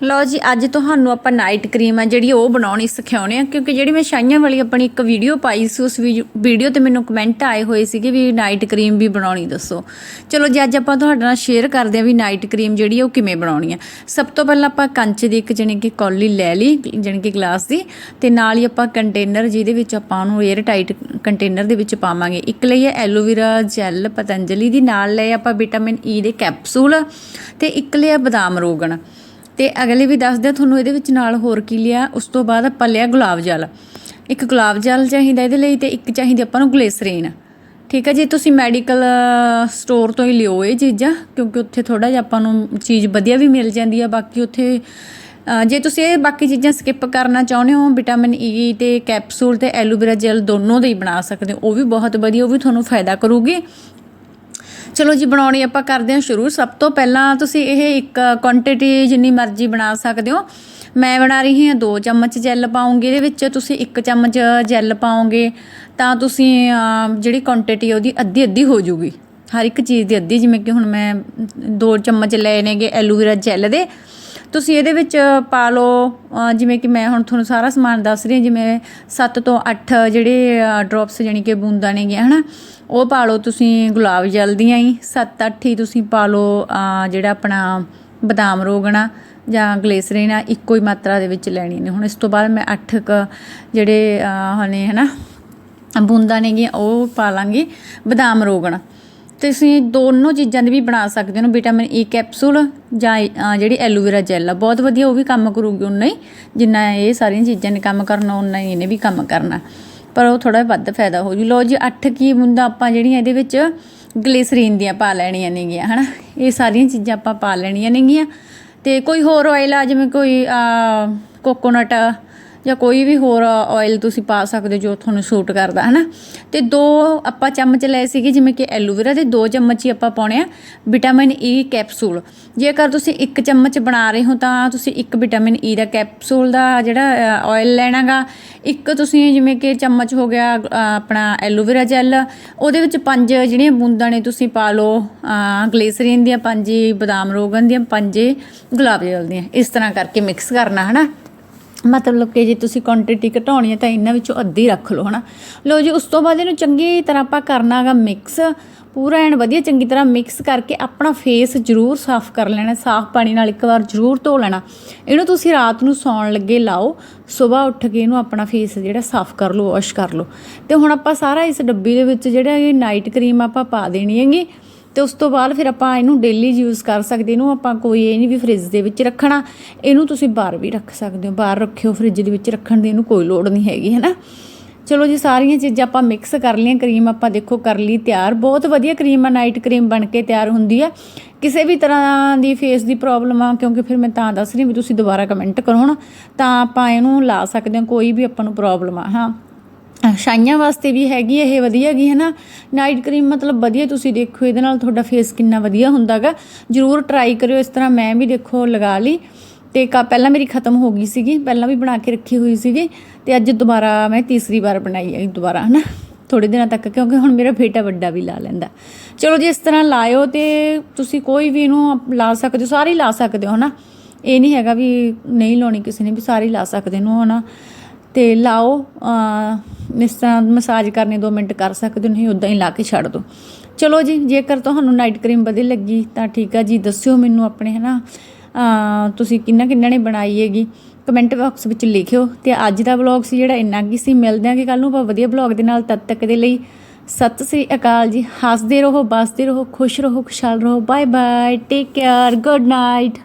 ਲਓ ਜੀ, ਅੱਜ ਤੁਹਾਨੂੰ ਆਪਾਂ ਨਾਈਟ ਕਰੀਮ ਆ, ਜਿਹੜੀ ਉਹ ਬਣਾਉਣੀ, ਸਿਖਾਉਣੇ ਆ, ਕਿਉਂਕਿ ਜਿਹੜੀ ਮੈਂ ਸ਼ਾਈਆਂ ਵਾਲੀ ਆਪਣੀ ਇੱਕ ਵੀਡੀਓ ਪਾਈ ਸੀ, ਉਸ ਵੀਡੀਓ ਤੇ ਮੈਨੂੰ ਕਮੈਂਟ ਆਏ ਹੋਏ ਸੀਗੇ ਵੀ ਨਾਈਟ ਕਰੀਮ ਵੀ ਬਣਾਉਣੀ, ਦੱਸੋ। ਚਲੋ ਜੀ, ਅੱਜ ਆਪਾਂ ਤੁਹਾਡੇ ਨਾਲ ਸ਼ੇਅਰ ਕਰਦੇ ਆ ਵੀ ਨਾਈਟ ਕਰੀਮ ਜਿਹੜੀ ਆ, ਉਹ ਕਿਵੇਂ ਬਣਾਉਣੀ ਆ। ਸਭ ਤੋਂ ਪਹਿਲਾਂ ਆਪਾਂ ਕੰਚ ਦੀ ਇੱਕ, ਜਾਣੀ ਕਿ ਕੌਲੀ ਲੈ ਲਈ, ਜਾਣੀ ਕਿ ਗਲਾਸ ਦੀ, ਤੇ ਨਾਲ ਹੀ ਆਪਾਂ ਕੰਟੇਨਰ ਜਿਹਦੇ ਵਿੱਚ ਆਪਾਂ ਉਹਨੂੰ 에ਅਰ ਟਾਈਟ ਕੰਟੇਨਰ ਦੇ ਵਿੱਚ ਪਾਵਾਂਗੇ। ਇੱਕ ਲਈ ਹੈ ਐਲੋਵੇਰਾ ਜੈਲ ਪਤੰਜਲੀ, ਦੀ ਨਾਲ ਲਏ ਆਪਾਂ ਵਿਟਾਮਿਨ ਈ e ਦੇ ਕੈਪਸੂਲ ਤੇ ਇੱਕ ਲਿਆ ਬਦਾਮ ਰੋਗਣ। ਤੇ ਅਗਲੇ ਵੀ ਦੱਸਦੇ ਆ, ਤੁਹਾਨੂੰ ਇਹਦੇ ਵਿੱਚ ਨਾਲ ਹੋਰ ਕੀ ਲਿਆ, ਉਸ ਤੋਂ ਬਾਅਦ ਆਪਾਂ ਲਿਆ ਗੁਲਾਬ ਜਲ। ਇੱਕ ਗੁਲਾਬ ਜਲ ਚਾਹੀਦਾ ਇਹਦੇ ਲਈ ਤੇ ਇੱਕ ਚਾਹੀਦੀ ਆਪਾਂ ਨੂੰ ਗਲੀਸਰੀਨ। ਠੀਕ ਹੈ ਜੀ, ਤੁਸੀਂ ਮੈਡੀਕਲ ਸਟੋਰ ਤੋਂ ਹੀ ਲਿਓ ਇਹ ਚੀਜ਼ਾਂ, ਕਿਉਂਕਿ ਉੱਥੇ ਥੋੜਾ ਜਿਹਾ ਆਪਾਂ ਨੂੰ ਚੀਜ਼ ਵਧੀਆ ਵੀ ਮਿਲ ਜਾਂਦੀ ਆ, ਬਾਕੀ ਉੱਥੇ ਜੇ ਤੁਸੀਂ ਇਹ ਬਾਕੀ ਚੀਜ਼ਾਂ ਸਕਿਪ ਕਰਨਾ ਚਾਹੁੰਦੇ ਹੋ, ਵਿਟਾਮਿਨ ਈ ਤੇ ਕੈਪਸੂਲ ਤੇ ਐਲੋਵੇਰਾ ਜੈਲ ਦੋਨੋਂ ਦੇ ਹੀ ਬਣਾ ਸਕਦੇ ਹੋ, ਉਹ ਵੀ ਬਹੁਤ ਵਧੀਆ, ਉਹ ਵੀ ਤੁਹਾਨੂੰ ਫਾਇਦਾ ਕਰੂਗੀ। ਚਲੋ ਜੀ, ਬਣਾਉਣੀ ਆਪਾਂ ਕਰਦੇ ਹਾਂ ਸ਼ੁਰੂ। ਸਭ ਤੋਂ ਪਹਿਲਾਂ ਤੁਸੀਂ ਇਹ ਇੱਕ ਕੁਆਂਟੀਟੀ ਜਿੰਨੀ ਮਰਜ਼ੀ ਬਣਾ ਸਕਦੇ ਹੋ। ਮੈਂ ਬਣਾ ਰਹੀ ਹਾਂ 2 ਚਮਚ ਜੈਲ ਪਾਉਂਗੀ, ਇਹਦੇ ਵਿੱਚ ਤੁਸੀਂ 1 ਚਮਚ ਜੈਲ ਪਾਓਗੇ ਤਾਂ ਤੁਸੀਂ ਜਿਹੜੀ ਕੁਆਂਟੀਟੀ ਉਹਦੀ ਅੱਧੀ ਅੱਧੀ ਹੋ ਜੂਗੀ। ਹਰ ਇੱਕ ਚੀਜ਼ ਦੀ ਅੱਧੀ, ਜਿਵੇਂ ਕਿ ਹੁਣ ਮੈਂ 2 ਚਮਚ ਲਏ ਨੇਗੇ ਐਲੋਵੇਰਾ ਜੈਲ ਦੇ। ਤੁਸੀਂ ਇਹਦੇ ਵਿੱਚ ਪਾ ਲਓ ਜਿਵੇਂ ਕਿ ਮੈਂ ਹੁਣ ਤੁਹਾਨੂੰ ਸਾਰਾ ਸਮਾਨ ਦੱਸ ਰਹੀ ਹਾਂ, ਜਿਵੇਂ 7 ਤੋਂ 8 ਜਿਹੜੇ ਡ੍ਰੌਪਸ ਜਾਣੀ ਕਿ ਬੂੰਦਾਂ ਨੇਗੀਆਂ ਹਨਾ, ਉਹ ਪਾ ਲਓ ਤੁਸੀਂ ਗੁਲਾਬ ਜਲ ਦੀਆਂ ਹੀ 7-8 ਹੀ ਤੁਸੀਂ ਪਾ ਲਓ ਜਿਹੜਾ ਆਪਣਾ ਬਦਾਮ ਰੋਗਣਾ ਜਾਂ ਗਲੇਸਰੀਨ ਆ, ਇੱਕੋ ਹੀ ਮਾਤਰਾ ਦੇ ਵਿੱਚ ਲੈਣੀ ਨੇ। ਹੁਣ ਇਸ ਤੋਂ ਬਾਅਦ ਮੈਂ 8 ਕ ਜਿਹੜੇ, ਅਹ ਹਨੇ ਹਨਾ, ਬੂੰਦਾਂ ਨੇਗੀਆਂ ਉਹ ਪਾ ਲਾਂਗੀ, ਬਦਾਮ ਰੋਗਣ। ਤੁਸੀਂ ਦੋਨੋਂ ਚੀਜ਼ਾਂ ਦੀ ਵੀ ਬਣਾ ਸਕਦੇ ਹੋ ਵਿਟਾਮਿਨ e ਈ ਕੈਪਸੂਲ ਜਾਂ ਜਿਹੜੀ ਐਲੋਵੇਰਾ ਜੈਲ ਆ। ਬਹੁਤ ਵਧੀਆ ਉਹ ਵੀ ਕੰਮ ਕਰੂਗੀ ਉਨਾ ਹੀ, ਜਿੰਨਾ ਇਹ ਸਾਰੀਆਂ ਚੀਜ਼ਾਂ ਨੇ ਕੰਮ ਕਰਨਾ ਉਨਾ ਹੀ ਇਹਨੇ ਵੀ ਕੰਮ ਕਰਨਾ। ਪਰ ਉਹ ਥੋੜਾ ਵੱਧ ਫਾਇਦਾ ਹੋ ਜੂ। ਲੋ ਜੀ 8 ਕੀ ਬੂੰਦਾਂ ਆਪਾਂ ਜਿਹੜੀਆਂ ਇਹਦੇ ਵਿੱਚ ਗਲੀਸਰੀਨ ਦੀਆਂ ਪਾ ਲੈਣੀਆਂ ਨੇਗੀਆਂ, ਹਨਾ? ਇਹ ਸਾਰੀਆਂ ਚੀਜ਼ਾਂ ਆਪਾਂ ਪਾ ਲੈਣੀਆਂ ਨੇਗੀਆਂ। ਤੇ ਕੋਈ ਹੋਰ ਆਇਲ ਆ, ਜਿਵੇਂ ਕੋਈ ਕੋਕੋਨਟ ਜਾਂ ਕੋਈ ਵੀ ਹੋਰ ਆਇਲ ਤੁਸੀਂ ਪਾ ਸਕਦੇ ਹੋ ਜੋ ਤੁਹਾਨੂੰ ਸੂਟ ਕਰਦਾ ਹੈ ਨਾ ਤੇ ਦੋ ਆਪਾਂ ਚਮਚ ਲਏ ਸੀਗੇ, ਜਿਵੇਂ ਕਿ ਐਲੋਵੇਰਾ ਦੇ ਦੋ ਚਮਚ ਹੀ ਆਪਾਂ ਪਾਉਣੇ ਆ ਵਿਟਾਮਿਨ ਈ ਕੈਪਸੂਲ ਜੇਕਰ ਤੁਸੀਂ ਇੱਕ ਚਮਚ ਬਣਾ ਰਹੇ ਹੋ ਤਾਂ ਤੁਸੀਂ ਇੱਕ ਵਿਟਾਮਿਨ ਈ e ਦਾ ਕੈਪਸੂਲ ਦਾ ਜਿਹੜਾ ਆਇਲ ਲੈਣਾਗਾ। ਇੱਕ ਤੁਸੀਂ ਜਿਵੇਂ ਕਿ ਚਮਚ ਹੋ ਗਿਆ ਆਪਣਾ ਐਲੋਵੇਰਾ ਜੈਲ ਉਹਦੇ ਵਿੱਚ ਪੰਜ ਜਿਹੜੀਆਂ ਬੂੰਦਾਂ ਨੇ ਤੁਸੀਂ ਪਾ ਲਓ ਗਲੇਸਰੀਨ ਦੀਆਂ ਪੰਜ, ਬਦਾਮ ਰੋਗਨ ਦੀਆਂ ਪੰਜ, ਗੁਲਾਬ ਜਲ ਦੀਆਂ। ਇਸ ਤਰ੍ਹਾਂ ਕਰਕੇ ਮਿਕਸ ਕਰਨਾ ਹੈ ਨਾ ਮਤਲਬ ਕਿ ਜੇ ਤੁਸੀਂ ਕੁਆਂਟੀਟੀ ਘਟਾਉਣੀ ਹੈ ਤਾਂ ਇਹਨਾਂ ਵਿੱਚੋਂ ਅੱਧੀ ਰੱਖ ਲਓ, ਹਨਾ? ਲਓ ਜੀ, ਉਸ ਤੋਂ ਬਾਅਦ ਇਹਨੂੰ ਚੰਗੀ ਤਰ੍ਹਾਂ ਆਪਾਂ ਕਰਨਾਗਾ ਮਿਕਸ ਪੂਰਾ ਐਨ ਵਧੀਆ ਚੰਗੀ ਤਰ੍ਹਾਂ ਮਿਕਸ ਕਰਕੇ ਆਪਣਾ ਫੇਸ ਜ਼ਰੂਰ ਸਾਫ਼ ਕਰ ਲੈਣਾ, ਸਾਫ਼ ਪਾਣੀ ਨਾਲ ਇੱਕ ਵਾਰ ਜ਼ਰੂਰ ਧੋ ਲੈਣਾ। ਇਹਨੂੰ ਤੁਸੀਂ ਰਾਤ ਨੂੰ ਸੌਣ ਲੱਗੇ ਲਾਓ, ਸਵੇਰ ਉੱਠ ਕੇ ਇਹਨੂੰ ਆਪਣਾ ਫੇਸ ਜਿਹੜਾ ਸਾਫ਼ ਕਰ ਲਓ ਵਾਸ਼ ਕਰ ਲਓ। ਤੇ ਹੁਣ ਆਪਾਂ ਸਾਰਾ ਇਸ ਡੱਬੀ ਦੇ ਵਿੱਚ ਜਿਹੜਾ ਇਹ ਨਾਈਟ ਕਰੀਮ ਆਪਾਂ ਪਾ ਦੇਣੀ ਹੈਗੀ ਤੇ ਉਸ ਤੋਂ ਬਾਅਦ ਫਿਰ ਆਪਾਂ ਇਹਨੂੰ ਡੇਲੀ ਯੂਜ਼ ਕਰ ਸਕਦੇ, ਇਹਨੂੰ ਆਪਾਂ ਕੋਈ ਇਹ ਨਹੀਂ ਵੀ ਫ੍ਰਿਜ ਦੇ ਵਿੱਚ ਰੱਖਣਾ, ਇਹਨੂੰ ਤੁਸੀਂ ਬਾਹਰ ਵੀ ਰੱਖ ਸਕਦੇ ਹੋ, ਬਾਹਰ ਰੱਖਿਓ ਫ੍ਰਿਜ ਦੇ ਵਿੱਚ ਰੱਖਣ ਦੀ ਇਹਨੂੰ ਕੋਈ ਲੋੜ ਨਹੀਂ ਹੈਗੀ ਹੈ ਨਾ ਚਲੋ ਜੀ, ਸਾਰੀਆਂ ਚੀਜ਼ਾਂ ਆਪਾਂ ਮਿਕਸ ਕਰ ਲਈਆਂ ਕਰੀਮ ਆਪਾਂ ਦੇਖੋ ਕਰ ਲਈ ਤਿਆਰ, ਬਹੁਤ ਵਧੀਆ ਕਰੀਮ ਆ ਨਾਈਟ ਕਰੀਮ ਬਣ ਕੇ ਤਿਆਰ ਹੁੰਦੀ ਆ। ਕਿਸੇ ਵੀ ਤਰ੍ਹਾਂ ਦੀ ਫੇਸ ਦੀ ਪ੍ਰੋਬਲਮ ਆ, ਕਿਉਂਕਿ ਫਿਰ ਮੈਂ ਤਾਂ ਦੱਸ ਰਹੀ ਵੀ ਤੁਸੀਂ ਦੁਬਾਰਾ ਕਮੈਂਟ ਕਰੋ ਨਾ ਤਾਂ ਆਪਾਂ ਇਹਨੂੰ ਲਾ ਸਕਦੇ ਹਾਂ, ਕੋਈ ਵੀ ਆਪਾਂ ਨੂੰ ਪ੍ਰੋਬਲਮ ਆ, ਹਾਂ? ਸ਼ਾਈਆਂ ਵਾਸਤੇ ਵੀ ਹੈਗੀ, ਇਹ ਵਧੀਆ ਹੈਗੀ ਹੈ ਨਾ ਨਾਈਟ ਕਰੀਮ ਮਤਲਬ ਵਧੀਆ, ਤੁਸੀਂ ਦੇਖੋ, ਇਹਦੇ ਨਾਲ ਤੁਹਾਡਾ ਫੇਸ ਕਿੰਨਾ ਵਧੀਆ ਹੁੰਦਾਗਾ। ਜਰੂਰ ਟਰਾਈ ਕਰਿਓ, ਇਸ ਤਰ੍ਹਾਂ ਮੈਂ ਵੀ ਦੇਖੋ ਲਗਾ ਲਈ। ਤੇ ਕਾ, ਪਹਿਲਾਂ ਮੇਰੀ ਖਤਮ ਹੋ ਗਈ ਸੀਗੀ, ਪਹਿਲਾਂ ਵੀ ਬਣਾ ਕੇ ਰੱਖੀ ਹੋਈ ਸੀਗੀ, ਤੇ ਅੱਜ ਦੁਬਾਰਾ ਮੈਂ ਤੀਸਰੀ ਵਾਰ ਬਣਾਈ ਹੈ ਦੁਬਾਰਾ, ਹਨਾ? ਥੋੜੇ ਦਿਨਾਂ ਤੱਕ, ਕਿਉਂਕਿ ਹੁਣ ਮੇਰਾ ਬੇਟਾ ਵੱਡਾ ਵੀ ਲਾ ਲੈਂਦਾ। ਚਲੋ ਜੇ, ਇਸ ਤਰ੍ਹਾਂ ਲਾਇਓ ਤੇ ਤੁਸੀਂ ਕੋਈ ਵੀ ਇਹਨੂੰ ਲਾ ਸਕਦੇ ਹੋ, ਸਾਰੇ ਲਾ ਸਕਦੇ ਹੋ, ਹਨਾ? ਇਹ ਨਹੀਂ ਹੈਗਾ ਵੀ ਨਹੀਂ ਲਾਉਣੀ ਕਿਸੇ ਨੇ, ਵੀ ਸਾਰੇ ਲਾ ਸਕਦੇ ਇਹਨੂੰ ਹਨਾ? ਤੇ ਲਾਓ ਇਸ ਤਰ੍ਹਾਂ ਮਸਾਜ ਕਰਨੀ 2 ਮਿੰਟ ਕਰ ਸਕਦੇ ਹੋ, ਨਹੀਂ ਉਦਾਂ ਹੀ ਲਾ ਕੇ ਛੱਡ ਦਿਓ ਚਲੋ ਜੀ, ਜੇਕਰ ਤੁਹਾਨੂੰ ਨਾਈਟ ਕਰੀਮ ਵਧੀਆ ਲੱਗੀ, ਤਾਂ ਠੀਕ ਆ ਜੀ, ਦੱਸਿਓ ਮੈਨੂੰ ਆਪਣੇ, ਹਨਾ? ਅਹ, ਤੁਸੀਂ ਕਿੰਨਾ ਕਿੰਨਾ ਨੇ ਬਣਾਈ ਹੈਗੀ? ਕਮੈਂਟ ਬਾਕਸ ਵਿੱਚ ਲਿਖਿਓ। ਤੇ ਅੱਜ ਦਾ ਵਲੌਗ ਸੀ ਜਿਹੜਾ ਇੰਨਾ ਕੀ ਸੀ। ਮਿਲਦੇ ਆਂਗੇ ਕੱਲ ਨੂੰ ਆਪਾਂ ਵਧੀਆ ਵਲੌਗ ਦੇ ਨਾਲ। ਤਦ ਤੱਕ ਦੇ ਲਈ ਸਤਿ ਸ੍ਰੀ ਅਕਾਲ ਜੀ। ਹੱਸਦੇ ਰਹੋ, ਬਸਦੇ ਰਹੋ, ਖੁਸ਼ ਰਹੋ, ਖੁਸ਼ਹਾਲ ਰਹੋ। Bye bye take care good night